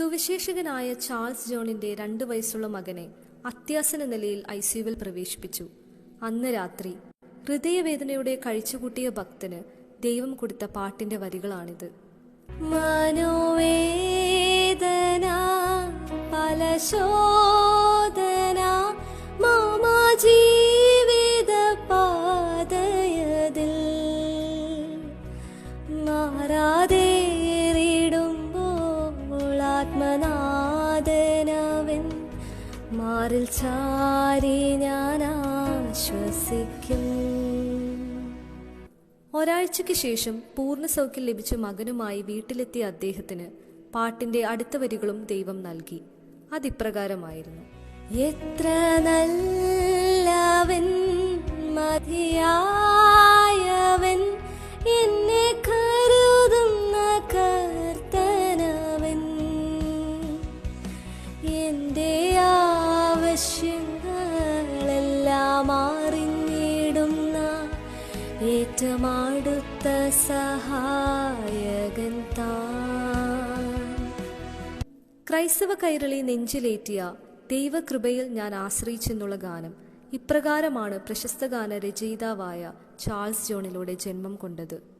സുവിശേഷകനായ Charles ജോണിന്റെ രണ്ടു വയസ്സുള്ള മകനെ അത്യാസന നിലയിൽ ഐസിയുവിൽ സിയുവിൽ പ്രവേശിപ്പിച്ചു. അന്ന് രാത്രി ഹൃദയവേദനയുടെ കഴിച്ചുകൂട്ടിയ ഭക്തന് ദൈവം കൊടുത്ത പാട്ടിന്റെ വരികളാണിത്. മനോവേദന പല ആത്മനാഥനവൻ. മാറിൽ ചാരി ഞാൻ ആശ്വസിക്കും. ഒരാഴ്ചയ്ക്ക് ശേഷം പൂർണ സൗഖ്യം ലഭിച്ച മകനുമായി വീട്ടിലെത്തിയ അദ്ദേഹത്തിന് പാട്ടിന്റെ അടുത്ത വരികളും ദൈവം നൽകി. അതിപ്രകാരമായിരുന്നു. എത്ര നല്ലവൻ മതിയായവൻ ആവശ്യങ്ങളെല്ലാം അറിഞ്ഞിടുന്ന ഏറ്റമാടുത്ത സഹായകൻ താൻ. ക്രൈസ്തവ കൈരളി നെഞ്ചിലേറ്റിയ ദൈവകൃപയിൽ ഞാൻ ആശ്രയിച്ചെന്നുള്ള ഗാനം ഇപ്രകാരമാണ് പ്രശസ്ത ഗാന രചയിതാവായ ചാൾസ് ജോണിലൂടെ ജന്മം കൊണ്ടത്.